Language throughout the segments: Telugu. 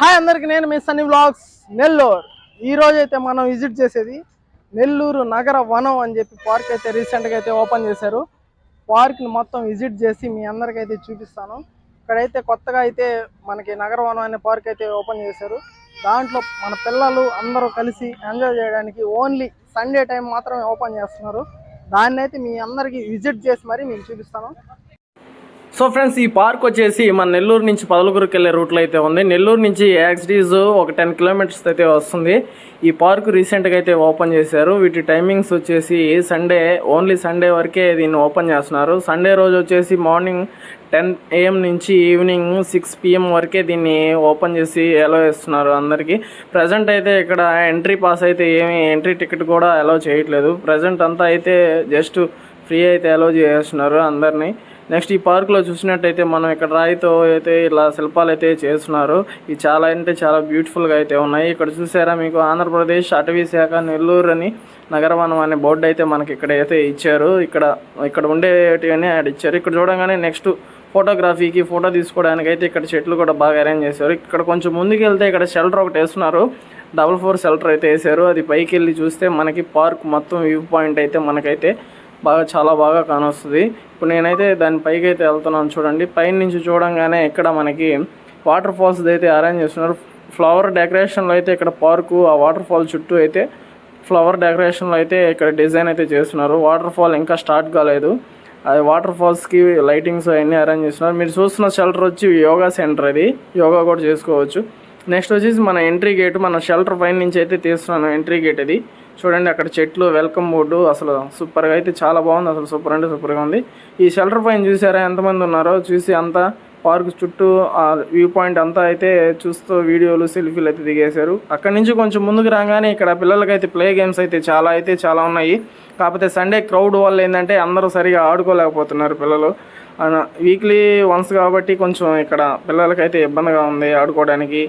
హాయ్ అందరికి నేను మీ సన్నీ బ్లాగ్స్ నెల్లూరు. ఈ అయితే మనం విజిట్ చేసేది నెల్లూరు నగర వనం అని చెప్పి పార్క్ అయితే రీసెంట్గా అయితే ఓపెన్ చేశారు. పార్క్ని మొత్తం విజిట్ చేసి మీ అందరికైతే అయితే చూపిస్తాను. ఇక్కడైతే కొత్తగా అయితే మనకి నగర వనం అనే పార్క్ అయితే ఓపెన్ చేశారు. దాంట్లో మన పిల్లలు అందరూ కలిసి ఎంజాయ్ చేయడానికి ఓన్లీ సండే టైం మాత్రమే ఓపెన్ చేస్తున్నారు. దాన్ని అయితే మీ అందరికీ విజిట్ చేసి మరి మీకు చూపిస్తాను. సో ఫ్రెండ్స్ ఈ పార్క్ వచ్చేసి మన నెల్లూరు నుంచి పదలుగురికి వెళ్ళే రూట్లో అయితే ఉంది. నెల్లూరు నుంచి యాక్సిడీస్ ఒక టెన్ కిలోమీటర్స్ అయితే వస్తుంది. ఈ పార్క్ రీసెంట్గా అయితే ఓపెన్ చేశారు. వీటి టైమింగ్స్ వచ్చేసి సండే ఓన్లీ సండే వరకే దీన్ని ఓపెన్ చేస్తున్నారు. సండే రోజు వచ్చేసి మార్నింగ్ టెన్ ఏఎం నుంచి ఈవినింగ్ సిక్స్ పిఎం వరకే దీన్ని ఓపెన్ చేసి అలో చేస్తున్నారు అందరికీ. ప్రజెంట్ అయితే ఇక్కడ ఎంట్రీ పాస్ అయితే ఏమి ఎంట్రీ టికెట్ కూడా అలో చేయట్లేదు. ప్రజెంట్ అంతా అయితే జస్ట్ ఫ్రీ అయితే అలో చేస్తున్నారు అందరినీ. నెక్స్ట్ ఈ పార్క్లో చూసినట్టయితే మనం ఇక్కడ రాయితో అయితే ఇలా శిల్పాలు అయితే చేస్తున్నారు. ఇవి చాలా అంటే చాలా బ్యూటిఫుల్గా అయితే ఉన్నాయి. ఇక్కడ చూసారా మీకు ఆంధ్రప్రదేశ్ అటవీ శాఖ నెల్లూరు అని నగరవనం అనే బోర్డు అయితే మనకి ఇక్కడ అయితే ఇచ్చారు. ఇక్కడ ఇక్కడ ఉండేటివన్నీ యాడ్ ఇచ్చారు. ఇక్కడ చూడగానే నెక్స్ట్ ఫోటోగ్రఫీకి ఫోటో తీసుకోవడానికి అయితే ఇక్కడ చెట్లు కూడా బాగా అరేంజ్ చేశారు. ఇక్కడ కొంచెం ముందుకు వెళ్తే ఇక్కడ షెల్టర్ ఒకటి వేస్తున్నారు. డబల్ ఫోర్ షెల్టర్ అయితే వేసారు అది పైకి వెళ్ళి చూస్తే మనకి పార్క్ మొత్తం వ్యూ పాయింట్ అయితే మనకైతే బాగా చాలా బాగా కానొస్తుంది. ఇప్పుడు నేనైతే దాని పైకి అయితే వెళ్తున్నాను చూడండి. పైన నుంచి చూడంగానే ఇక్కడ మనకి వాటర్ ఫాల్స్ అయితే అరేంజ్ చేస్తున్నారు. ఫ్లవర్ డెకరేషన్లో అయితే ఇక్కడ పార్కు ఆ వాటర్ ఫాల్ చుట్టూ అయితే ఫ్లవర్ డెకరేషన్లో అయితే ఇక్కడ డిజైన్ అయితే చేస్తున్నారు. వాటర్ ఫాల్ ఇంకా స్టార్ట్ కాలేదు. అది వాటర్ ఫాల్స్కి లైటింగ్స్ అవన్నీ అరేంజ్ చేస్తున్నారు. మీరు చూస్తున్న షెల్టర్ వచ్చి యోగా సెంటర్ అది. యోగా కూడా చేసుకోవచ్చు. నెక్స్ట్ వచ్చేసి మన ఎంట్రీ గేట్ మన షెల్టర్ పైన నుంచి అయితే తీస్తున్నాను ఎంట్రీ గేట్ అది. చూడండి అక్కడ చెట్లు వెల్కమ్ బోర్డు అసలు సూపర్గా అయితే చాలా బాగుంది. అసలు సూపర్ అంటే సూపర్గా ఉంది. ఈ షెల్టర్ పైన చూసారా ఎంతమంది ఉన్నారో? చూసి అంతా పార్క్ చుట్టూ ఆ వ్యూ పాయింట్ అంతా అయితే చూస్తూ వీడియోలు సెల్ఫీలు అయితే దిగేశారు. అక్కడి నుంచి కొంచెం ముందుకు రాగానే ఇక్కడ పిల్లలకైతే ప్లే గేమ్స్ అయితే చాలా అయితే చాలా ఉన్నాయి. కాకపోతే సండే క్రౌడ్ వల్ల ఏంటంటే అందరూ సరిగా ఆడుకోలేకపోతున్నారు పిల్లలు. వీక్లీ వన్స్ కాబట్టి కొంచెం ఇక్కడ పిల్లలకైతే ఇబ్బందిగా ఉంది ఆడుకోవడానికి.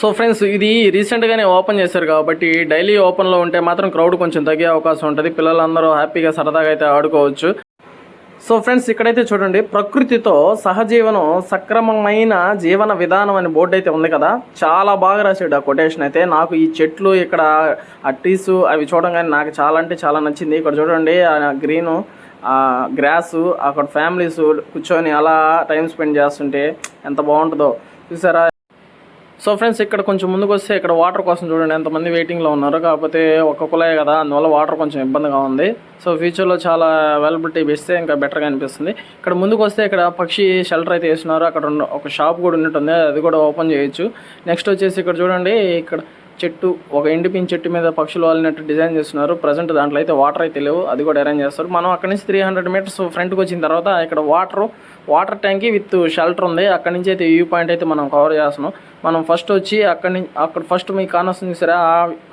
సో ఫ్రెండ్స్ ఇది రీసెంట్గానే ఓపెన్ చేశారు కాబట్టి డైలీ ఓపెన్లో ఉంటే మాత్రం క్రౌడ్ కొంచెం తగ్గే అవకాశం ఉంటుంది. పిల్లలందరూ హ్యాపీగా సరదాగా అయితే ఆడుకోవచ్చు. సో ఫ్రెండ్స్ ఇక్కడైతే చూడండి ప్రకృతితో సహజీవనం సక్రమమైన జీవన విధానం అనే బోర్డు అయితే ఉంది కదా. చాలా బాగా రాశాడు ఆ కొటేషన్ అయితే. నాకు ఈ చెట్లు ఇక్కడ ఆ ట్రీస్ అవి చూడగానే నాకు చాలా అంటే చాలా నచ్చింది. ఇక్కడ చూడండి ఆ గ్రీను ఆ గ్రాస్ అక్కడ ఫ్యామిలీస్ కూర్చొని అలా టైం స్పెండ్ చేస్తుంటే ఎంత బాగుంటుందో. చూసారా? సో ఫ్రెండ్స్ ఇక్కడ కొంచెం ముందుకు వస్తే ఇక్కడ వాటర్ కోసం చూడండి ఎంతమంది వెయిటింగ్లో ఉన్నారు. కాకపోతే ఒక్క కులాయే కదా అందువల్ల వాటర్ కొంచెం ఇబ్బందిగా ఉంది. సో ఫ్యూచర్లో చాలా అవైలబిలిటీ ఇస్తే ఇంకా బెటర్గా అనిపిస్తుంది. ఇక్కడ ముందుకు వస్తే ఇక్కడ పక్షి షెల్టర్ అయితే వేస్తున్నారు. అక్కడ ఉన్న- ఒక షాప్ కూడా ఉన్నట్టుంది. అది కూడా ఓపెన్ చేయొచ్చు. నెక్స్ట్ వచ్చేసి ఇక్కడ చూడండి ఇక్కడ చెట్టు ఒక ఎండిపిన్ చెట్టు మీద పక్షులు వాలినట్టు డిజైన్ చేస్తున్నారు. ప్రజెంట్ దాంట్లో అయితే వాటర్ అయితే లేవు. అది కూడా అరేంజ్ చేస్తారు. మనం అక్కడ నుంచి త్రీ హండ్రెడ్ మీటర్స్ ఫ్రంట్కి వచ్చిన తర్వాత ఇక్కడ water water tank with shelter ఉంది. అక్కడి నుంచి అయితే వ్యూ పాయింట్ అయితే మనం కవర్ చేస్తున్నాం. మనం ఫస్ట్ వచ్చి అక్కడి నుంచి అక్కడ ఫస్ట్ మీకు కానొస్తుంది సరే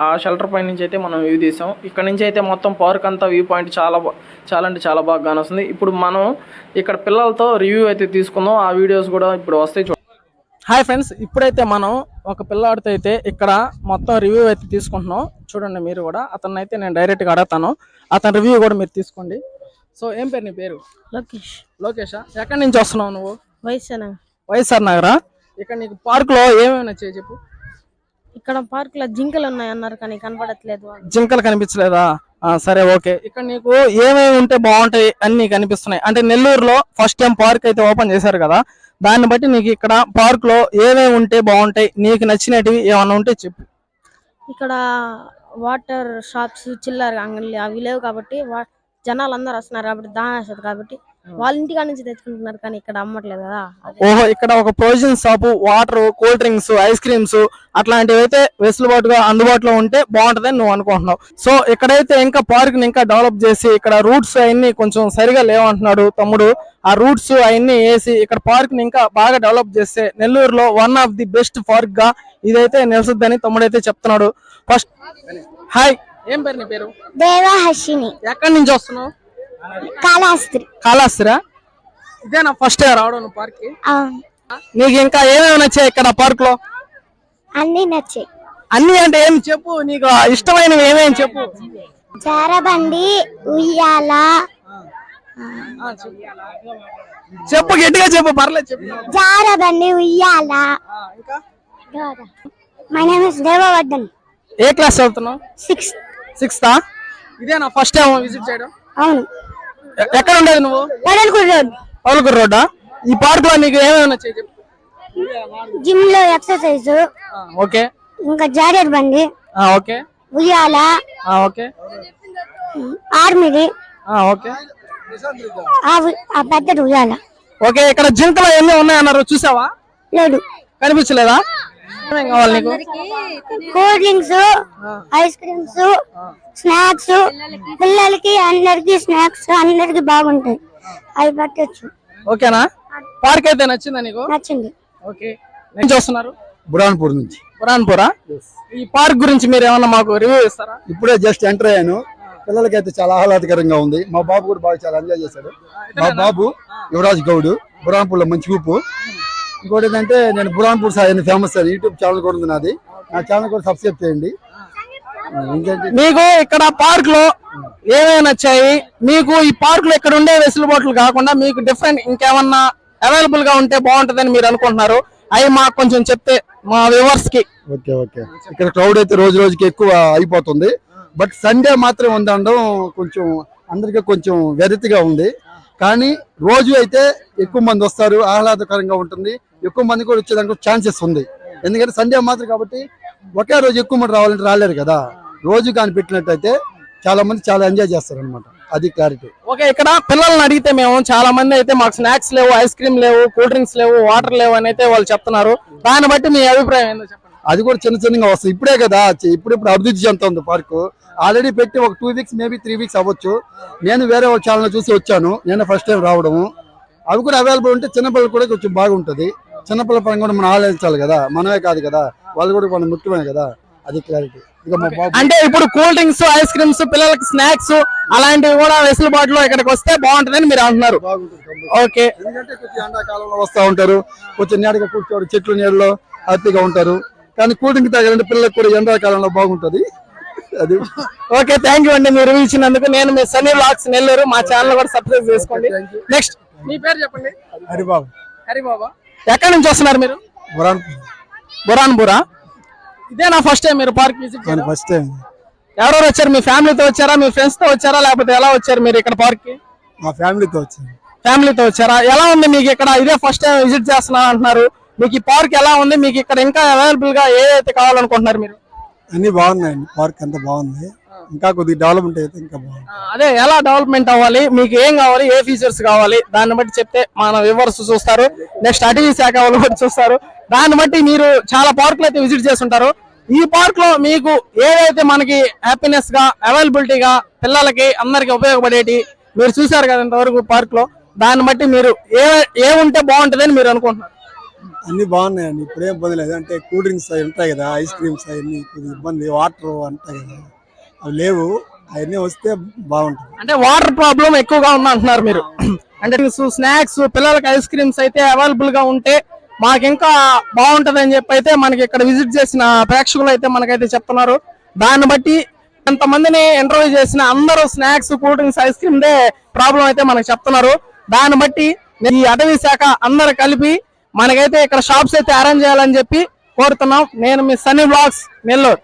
ఆ షెల్టర్ పై నుంచి అయితే మనం వ్యూ తీసాం. ఇక్కడ నుంచి అయితే మొత్తం పార్క్ అంతా వ్యూ పాయింట్ చాలా చాలా అంటే చాలా బాగా కానొస్తుంది. ఇప్పుడు మనం ఇక్కడ పిల్లలతో రివ్యూ అయితే తీసుకుందాం. ఆ వీడియోస్ కూడా ఇప్పుడు వస్తాయి హాయ్ ఫ్రెండ్స్ ఇప్పుడైతే మనం ఒక పిల్లాడితో అయితే ఇక్కడ మొత్తం రివ్యూ అయితే తీసుకుంటున్నాం. చూడండి మీరు కూడా. అతన్ని అయితే నేను డైరెక్ట్గా అడుగుతాను. అతని రివ్యూ కూడా మీరు తీసుకోండి. సో ఏం పేరు నీ పేరు? లోకేష్. లోకేషా? ఎక్కడి నుంచి వస్తున్నావు నువ్వు? వయసేనా వైఎస్ఆర్ నగరా? ఇక్కడ నీకు పార్కులో ఏమేమి నచ్చాయి చెప్పు. ఇక్కడ పార్క్లో జింకలు ఉన్నాయి అన్నారు కానీ కనపడట్లేదు జింకలు కనిపించలేదా? సరే ఓకే. ఇక్కడ నీకు ఏమేమి ఉంటే బాగుంటాయి అన్ని కనిపిస్తున్నాయి. అంటే నెల్లూరులో ఫస్ట్ టైం పార్క్ అయితే ఓపెన్ చేశారు కదా. దాన్ని బట్టి నీకు ఇక్కడ పార్క్లో ఏమేమి ఉంటే బాగుంటాయి? నీకు నచ్చినటివి ఏమన్నా ఉంటే చెప్పు. ఇక్కడ వాటర్ షాప్స్ చిల్లర అంగన్లు అవి లేవు కాబట్టి వా- జనాలు అందరు వస్తున్నారు కాబట్టి దాని వేస్తుంది కాబట్టి వాళ్ళ ఇంటికాడ నుంచి తెచ్చుకుంటున్నారు కానీ ఇక్కడ అమ్మట్లేదు కదా. ఓహో ఇక్కడ ఒక provision shop water cool drinks ice creams అట్లాంటివి అయితే వెసులుబాటుగా అందుబాటులో ఉంటే బాగుంటుందని నువ్వు అనుకుంటున్నావు. సో ఇక్కడైతే ఇంకా పార్క్ని ఇంకా డెవలప్ చేసి ఇక్కడ రూట్స్ అవన్నీ కొంచెం సరిగా లేవంటున్నాడు తమ్ముడు. ఆ రూట్స్ అవన్నీ వేసి ఇక్కడ పార్క్ని ఇంకా బాగా డెవలప్ చేస్తే నెల్లూరులో వన్ ఆఫ్ ది బెస్ట్ పార్క్గా ఇదైతే నిలుసుద్దని తమ్ముడు అయితే చెప్తున్నాడు. First hi. ఏం పేరు నీ పేరు? ఎక్కడి నుంచి వస్తున్నావు? కాళాస్త్రి కాళాస్తిరా ఇదేనా ఫస్ట్ ఇయర్ రావడం పార్క్కి? నీకు ఇంకా ఏమేమి నచ్చాయి ఇక్కడ పార్క్లో? అన్ని నచ్చాయి. అన్ని అంటే ఏమి చెప్పు నీకు ఇష్టమైనవి ఏమేమి చెప్పు? జారబండి ఉయ్యాల. చెప్పు గట్టిగా చెప్పు పర్లేదు చెప్పు. జారబండి ఉయ్యాల. ఇంకా? My name is Devavardhan. A class చదువుతున్నావు? సిక్స్ సిక్స్త్ ఇదే నా ఫస్ట్ టైం విజిట్ చేయడం? అవును. ఎక్కడ ఉండేది నువ్వు? పౌలకూరు రోడ్డా? ఈ పార్క్లో నీకు ఏమేమి జిమ్లో ఎక్సర్సైజ్. ఓకే. ఇంకా జారేడ్ బండి. ఓకే. ఉయ్యాల. ఓకే. ఆర్మీది. ఓకే. ఆ పెద్దది ఉయ్యాల. ఓకే ఇక్కడ జింకలు ఎన్ని ఉన్నాయన్నారు? చూసావా? లేదు. కనిపించలేదా? Cool drinks ice creams snacks పిల్లలకి అందరికి స్నాక్స్ అందరికి బాగుంటాయి. అవి పెట్టచ్చు. ఓకేనా? పార్క్ అయితే నచ్చిందా నీకు? నచ్చింది. ఓకే. నేను చూస్తున్నారు బురాన్పూర్ నుంచి. పురాన్పురా ఈ పార్క్ గురించి మీరు ఏమన్నా మాకు రివ్యూ ఇస్తారా ఇప్పుడే జస్ట్ ఎంటర్ అయ్యాను. పిల్లలకైతే చాలా ఆహ్లాదకరంగా ఉంది. మా బాబు కూడా బాగా చాలా ఎంజాయ్ చేశాడు. మా బాబు యువరాజ్ గౌడ్ బురాన్పూర్లో మంచి ఊపు ఇంకోటి ఏంటంటే నేను బురాన్పూర్ సాయి అని ఫేమస్ సార్ యూట్యూబ్ ఛానల్ కూడా ఉంది నాది. నా ఛానల్ కూడా సబ్స్క్రైబ్ చేయండి. ఇంకేంటి? మీకు ఇక్కడ పార్క్లో ఏమేమి నచ్చాయి? మీకు ఈ పార్క్లో ఇక్కడ ఉండే వెసులుబాట్లు కాకుండా మీకు డిఫరెంట్ ఇంకేమన్నా అవైలబుల్గా ఉంటే బాగుంటుందని మీరు అనుకుంటున్నారు. అవి మాకు కొంచెం చెప్తే మా వ్యూవర్స్కి. Okay okay. ఇక్కడ క్రౌడ్ అయితే రోజు రోజుకి ఎక్కువ అయిపోతుంది. బట్ సండే మాత్రం ఉందనడం కొంచెం అందరికీ కొంచెం వెరతిగా ఉంది. కానీ రోజు అయితే ఎక్కువ మంది వస్తారు ఆహ్లాదకరంగా ఉంటుంది. ఎక్కువ మంది కూడా వచ్చేదానికి ఛాన్సెస్ ఉంది. ఎందుకంటే సండే మాత్రం కాబట్టి ఒకే రోజు ఎక్కువ మంది రావాలంటే రాలేరు కదా. రోజు కానీ పెట్టినట్టయితే చాలా మంది చాలా ఎంజాయ్ చేస్తారు అనమాట అది క్లారిటీ ఓకే ఇక్కడ పిల్లల్ని అడిగితే మేము చాలా మంది అయితే మాకు స్నాక్స్ లేవు ఐస్ క్రీమ్ లేవు కూల్ డ్రింక్స్ లేవు వాటర్ లేవు అని అయితే వాళ్ళు చెప్తున్నారు. దాన్ని బట్టి మీ అభిప్రాయం ఏందో చెప్పండి. అది కూడా చిన్న చిన్నగా వస్తుంది. ఇప్పుడే కదా ఇప్పుడు ఇప్పుడు అభివృద్ధి చెందుతుంది పార్కు ఆల్రెడీ పెట్టి ఒక two weeks maybe three weeks అవ్వచ్చు. నేను వేరే ఒక ఛానల్ చూసి వచ్చాను. నేను ఫస్ట్ టైం రావడము అవి కూడా అవైలబుల్ ఉంటే చిన్నపిల్లలు కూడా కొంచెం బాగుంటది. చిన్నపిల్లల పరంగా కూడా మనం ఆలోచించాలి కదా. మనమే కాదు కదా. వాళ్ళు కూడా మనం ముఖ్యమే కదా. అది క్లారిటీ అంటే ఇప్పుడు కూల్ డ్రింక్స్ ఐస్ క్రీమ్స్ పిల్లలకి స్నాక్స్ అలాంటివి కూడా వెసులుబాటులో ఇక్కడికి వస్తే బాగుంటుందని మీరు అంటున్నారు. ఓకే. ఎందుకంటే కొంచెం ఎండాకాలంలో వస్తూ ఉంటారు. కొంచెం నీడగా కూర్చోడు చెట్లు నీళ్ళలో హ్యాపీగా ఉంటారు. కానీ కూల్ డ్రింక్ తాగాలంటే పిల్లలకు కూడా ఎండాకాలంలో బాగుంటది. అది. ఓకే థ్యాంక్ యూ అండి. మీరు ఇచ్చినందుకు నేను మీ సన్నీ బ్లాగ్స్ నెల్లూరు మా ఛానల్ కూడా సబ్స్క్రైబ్ చేసుకోండి. నెక్స్ట్ మీ పేరు చెప్పండి? హరిబాబు. హరిబాబా? ఎక్కడి నుంచి వస్తున్నారు మీరు? బురాన్పూర్ బురాన్పురా? ఇదే నా ఫస్ట్ టైం మీరు పార్క్ విజిట్ చేయడం? ఫస్ట్ టైం ఎవరెవరు వచ్చారు? మీ ఫ్యామిలీతో వచ్చారా? మీ ఫ్రెండ్స్తో వచ్చారా? లేకపోతే ఎలా వచ్చారు మీరు ఇక్కడ పార్క్కి? మా ఫ్యామిలీతో వచ్చింది ఫ్యామిలీతో వచ్చారా? ఎలా ఉంది మీకు ఇక్కడ? ఇదే ఫస్ట్ టైం విజిట్ చేస్తున్నా అంటున్నారు. మీకు ఈ పార్క్ ఎలా ఉంది? మీకు ఇక్కడ ఇంకా అవైలబుల్గా ఏదైతే కావాలనుకుంటున్నారు మీరు? అన్ని బాగున్నాయండి. పార్క్ అంతా బాగుంది. ఇంకా కొద్దిగా డెవలప్మెంట్ అయితే ఇంకా బాగుంది. అదే ఎలా డెవలప్మెంట్ అవ్వాలి? మీకు ఏం కావాలి? ఏ ఫీచర్స్ కావాలి? దాన్ని బట్టి చెప్తే మన వివర్స్ చూస్తారు. నెక్స్ట్ అటవీ శాఖ వాళ్ళు కూడా చూస్తారు. దాన్ని బట్టి మీరు చాలా పార్కులు అయితే విజిట్ చేస్తుంటారు. ఈ పార్క్లో మీకు ఏదైతే మనకి హ్యాపీనెస్గా అవైలబిలిటీగా పిల్లలకి అందరికి ఉపయోగపడేటి మీరు చూసారు కదా ఇంతవరకు పార్క్లో దాన్ని బట్టి మీరు ఏ ఏ ఉంటే బాగుంటుందని మీరు అనుకుంటున్నారు? అన్ని బాగున్నాయండి. ఇప్పుడు ఏం ఇబ్బంది లేదు. అంటే కూల్ డ్రింక్స్ అవి ఉంటాయి కదా ఐస్ క్రీమ్స్ అవన్నీ కొద్దిగా ఇబ్బంది. వాటర్ ఉంటాయి కదా అవి లేవు. అవన్నీ వస్తే బాగుంటుంది. అంటే వాటర్ ప్రాబ్లం ఎక్కువగా ఉంది అంటున్నారు మీరు అంటే స్నాక్స్ పిల్లలకి ఐస్ క్రీమ్స్ అయితే అవైలబుల్గా ఉంటే మాకు ఇంకా బాగుంటది అని చెప్పి అయితే మనకి ఇక్కడ విజిట్ చేసిన ప్రేక్షకులు అయితే మనకైతే చెప్తున్నారు. దాన్ని బట్టి ఎంతమందిని ఇంటర్వ్యూ చేసిన అందరూ snacks cool drinks ice cream they problem అయితే మనకు చెప్తున్నారు. దాన్ని బట్టి ఈ అటవీ శాఖ అందరు కలిపి మనకైతే ఇక్కడ షాప్స్ అయితే అరేంజ్ చేయాలని చెప్పి కోరుతున్నాం. నేను మీ సన్నీ బ్లాగ్స్ నెల్లూరు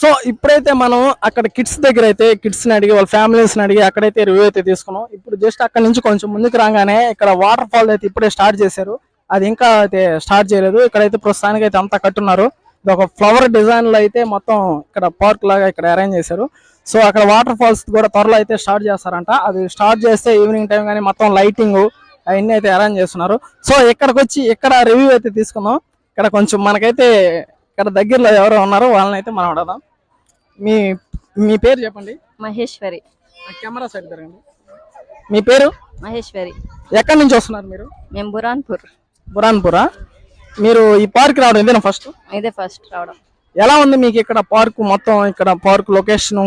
సో ఇప్పుడైతే మనం అక్కడ కిడ్స్ దగ్గర అయితే కిడ్స్ని అడిగి వాళ్ళ ఫ్యామిలీస్ని అడిగి అక్కడైతే రివ్యూ అయితే తీసుకున్నాం. ఇప్పుడు జస్ట్ అక్కడ నుంచి కొంచెం ముందుకు రాగానే ఇక్కడ వాటర్ ఫాల్ అయితే ఇప్పుడే స్టార్ట్ చేశారు. అది ఇంకా అయితే స్టార్ట్ చేయలేదు. ఇక్కడైతే ప్రస్తుతానికి అయితే అంతా కట్టున్నారు. ఇది ఒక ఫ్లవర్ డిజైన్లో అయితే మొత్తం ఇక్కడ పార్క్ లాగా ఇక్కడ అరేంజ్ చేశారు. సో అక్కడ వాటర్ ఫాల్స్ కూడా త్వరలో అయితే స్టార్ట్ చేస్తారంట. అది స్టార్ట్ చేస్తే ఈవినింగ్ టైం కానీ మొత్తం లైటింగ్ అవన్నీ అయితే అరేంజ్ చేస్తున్నారు. సో ఇక్కడికి వచ్చి ఇక్కడ రివ్యూ అయితే తీసుకుందాం. ఇక్కడ కొంచెం మనకైతే ఇక్కడ దగ్గరలో ఎవరో ఉన్నారో వాళ్ళని అయితే మనం అడదాం మీ మీ పేరు చెప్పండి. మహేశ్వరి. కెమెరా సైడ్ తిరగండి మీ పేరు? మహేశ్వరి. ఎక్కడి నుంచి వస్తున్నారు మీరు? మేము బురాన్పూర్. బురాన్పురా? మీరు ఈ పార్క్ రావడం ఇదేనా ఫస్ట్ ఇదే ఫస్ట్ రావడం. ఎలా ఉంది మీకు ఇక్కడ పార్క్ మొత్తం ఇక్కడ పార్క్ లొకేషన్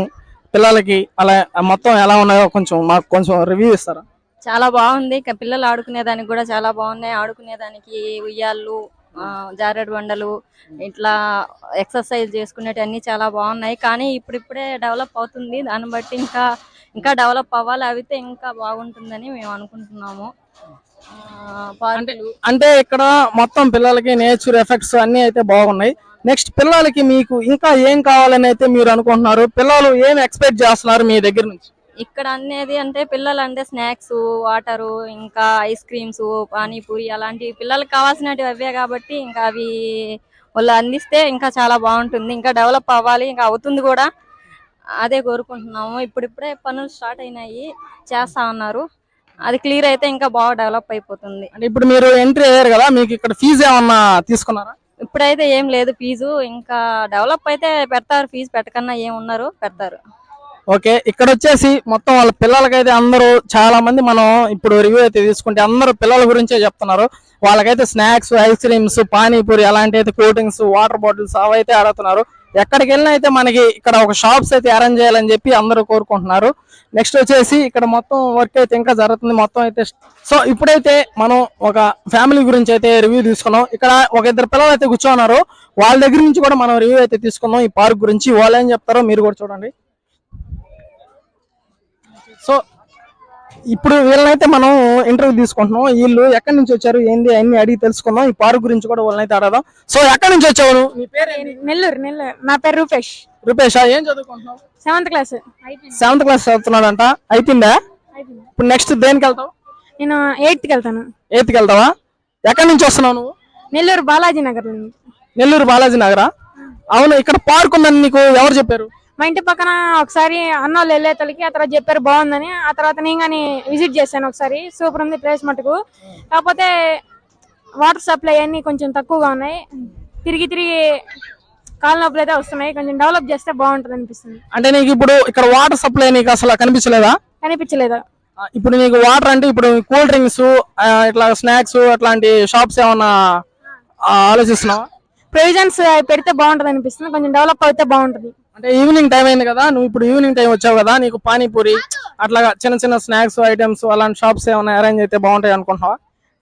పిల్లలకి అలా మొత్తం ఎలా ఉన్నాయో కొంచెం మాకు కొంచెం రివ్యూ ఇస్తారా? చాలా బాగుంది. పిల్లలు ఆడుకునేదానికి కూడా చాలా బాగున్నాయి. ఆడుకునేదానికి ఉయ్యాళ్ళు జారేడు బండలు ఇట్లా ఎక్సర్సైజ్ చేసుకునేటి అన్ని చాలా బాగున్నాయి. కానీ ఇప్పుడిప్పుడే డెవలప్ అవుతుంది. దాన్ని బట్టి ఇంకా ఇంకా డెవలప్ అవ్వాలి. అవితే ఇంకా బాగుంటుందని మేము అనుకుంటున్నాము. అంటే ఇక్కడ మొత్తం పిల్లలకి నేచర్ ఎఫెక్ట్స్ అన్ని అయితే బాగున్నాయి. నెక్స్ట్ పిల్లలకి మీకు ఇంకా ఏం కావాలని అయితే మీరు అనుకుంటున్నారు? పిల్లలు ఏం ఎక్స్పెక్ట్ చేస్తున్నారు మీ దగ్గర నుంచి? ఇక్కడ అనేది అంటే పిల్లలు అంటే స్నాక్స్ వాటర్ ఇంకా ఐస్ క్రీమ్స్ పానీపూరి అలాంటి పిల్లలకు కావాల్సినవి అవే కాబట్టి ఇంకా అవి వాళ్ళు అందిస్తే ఇంకా చాలా బాగుంటుంది. ఇంకా డెవలప్ అవ్వాలి ఇంకా అవుతుంది కూడా. అదే కోరుకుంటున్నాము. ఇప్పుడిప్పుడే పనులు స్టార్ట్ అయినాయి. చేస్తా ఉన్నారు. అది క్లియర్ అయితే ఇంకా బాగా డెవలప్ అయిపోతుంది. అంటే ఇప్పుడు మీరు ఎంట్రీ అయ్యారు కదా మీకు ఇక్కడ ఫీజు ఏమన్నా తీసుకున్నారా? ఇప్పుడైతే ఏం లేదు ఫీజు. ఇంకా డెవలప్ అయితే పెడతారు. ఫీజు పెట్టకన్నా ఏం ఉన్నారు? పెడతారు. ఓకే ఇక్కడ వచ్చేసి మొత్తం వాళ్ళ పిల్లలకైతే అందరూ చాలా మంది మనం ఇప్పుడు రివ్యూ అయితే తీసుకుంటే అందరూ పిల్లల గురించే చెప్తున్నారు. వాళ్ళకైతే స్నాక్స్ ఐస్ క్రీమ్స్ పానీపూరి అలాంటి అయితే కూల్ డ్రింక్స్ వాటర్ బాటిల్స్ అవైతే అడుగుతున్నారు ఎక్కడికి వెళ్ళినా అయితే మనకి ఇక్కడ ఒక షాప్స్ అయితే అరేంజ్ చేయాలని చెప్పి అందరూ కోరుకుంటున్నారు. నెక్స్ట్ వచ్చేసి ఇక్కడ మొత్తం వర్క్ అయితే ఇంకా జరుగుతుంది. మొత్తం అయితే సో ఇప్పుడైతే మనం ఒక ఫ్యామిలీ గురించి అయితే రివ్యూ తీసుకున్నాం. ఇక్కడ ఒక ఇద్దరు పిల్లలు అయితే కూర్చోన్నారు. వాళ్ళ దగ్గర నుంచి కూడా మనం రివ్యూ అయితే తీసుకున్నాం ఈ పార్క్ గురించి. వాళ్ళు ఏం చెప్తారో మీరు కూడా చూడండి. సో ఇప్పుడు వీళ్ళనైతే మనం ఇంటర్వ్యూ తీసుకుంటున్నాం. వీళ్ళు ఎక్కడి నుంచి వచ్చారు ఏంది అన్ని అడిగి తెలుసుకుందాం. ఈ పార్క్ గురించి కూడా వాళ్ళనైతే అడగదాం సో ఎక్కడి నుంచి వచ్చావు? నీ పేరు? నెల్లూరు నెల్లూరు. నా పేరు రూపేష్. రూపేషా? ఏం చదువుకుంటున్నావు? Seventh class. సెవెంత్ క్లాస్ చదువుతున్నాడంట. అయిపోయిందా? ఇప్పుడు నెక్స్ట్ దేనికి వెళ్తావు? నేను ఎయిత్కి వెళ్తాను. ఎయిత్కి వెళ్తావా? ఎక్కడి నుంచి వస్తున్నావు నువ్వు? నెల్లూరు బాలాజీ నగర్ నెల్లూరు బాలాజీ నగరా? అవును ఇక్కడ పార్క్ ఉందని నీకు ఎవరు చెప్పారు? మా ఇంటి పక్కన ఒకసారి అన్నోళ్ళు వెళ్ళే తొలికి ఆ తర్వాత చెప్పారు బాగుందని. ఆ తర్వాత నేను కానీ విజిట్ చేశాను ఒకసారి. సూపర్ ఉంది ప్లేస్ మటుకు. కాకపోతే వాటర్ సప్లై అన్ని కొంచెం తక్కువగా ఉన్నాయి. తిరిగి తిరిగి కాళ్ళ నొప్పులు అయితే వస్తున్నాయి. కొంచెం డెవలప్ చేస్తే బాగుంటుంది అనిపిస్తుంది. అంటే నీకు ఇప్పుడు ఇక్కడ వాటర్ సప్లై నీకు అసలు కనిపించలేదా? కనిపించలేదు? ఇప్పుడు నీకు వాటర్ అంటే ఇప్పుడు కూల్ డ్రింక్స్ ఇట్లా స్నాక్స్ అట్లాంటి షాప్స్ ఏమన్నా ఆలోచిస్తున్నావా? ప్రొవిజన్స్ పెడితే బాగుంటుంది అనిపిస్తుంది. కొంచెం డెవలప్ అయితే బాగుంటుంది. అంటే ఈవినింగ్ టైం అయింది కదా నువ్వు ఇప్పుడు ఈవినింగ్ టైం వచ్చావు కదా నీకు పానీపూరి అట్లాగా చిన్న చిన్న స్నాక్స్ ఐటమ్స్ అలాంటి షాప్స్ ఏమైనా అరేంజ్ అయితే బాగుంటాయి అనుకుంటున్నావా?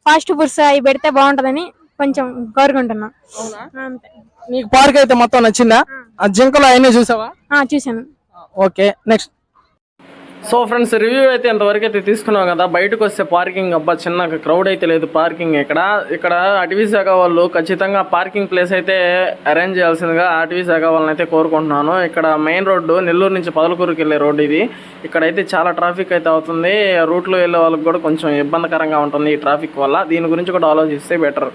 ఫాస్ట్ ఫుడ్స్ అవి పెడితే బాగుంటుందని కొంచెం కోరుకుంటున్నాం. అంతే. నీకు పార్క్ అయితే మొత్తం నచ్చిందా? ఆ. జింకలు అవన్నీ చూసావా? ఆ, చూశాను. Okay next so friends review అయితే ఇంతవరకు అయితే తీసుకున్నాం కదా. బయటకు వస్తే పార్కింగ్ అబ్బా చిన్న క్రౌడ్ అయితే లేదు పార్కింగ్ ఇక్కడ. ఇక్కడ అటవీ శాఖ వాళ్ళు ఖచ్చితంగా పార్కింగ్ ప్లేస్ అయితే అరేంజ్ చేయాల్సిందిగా అటవీ శాఖ వాళ్ళని అయితే కోరుకుంటున్నాను. ఇక్కడ మెయిన్ రోడ్డు నెల్లూరు నుంచి పదలకూరుకి వెళ్ళే రోడ్డు ఇది. ఇక్కడైతే చాలా ట్రాఫిక్ అయితే అవుతుంది. రూట్లో వెళ్ళే వాళ్ళకి కూడా కొంచెం ఇబ్బందికరంగా ఉంటుంది ఈ ట్రాఫిక్ వల్ల. దీని గురించి కూడా ఆలోచిస్తే బెటర్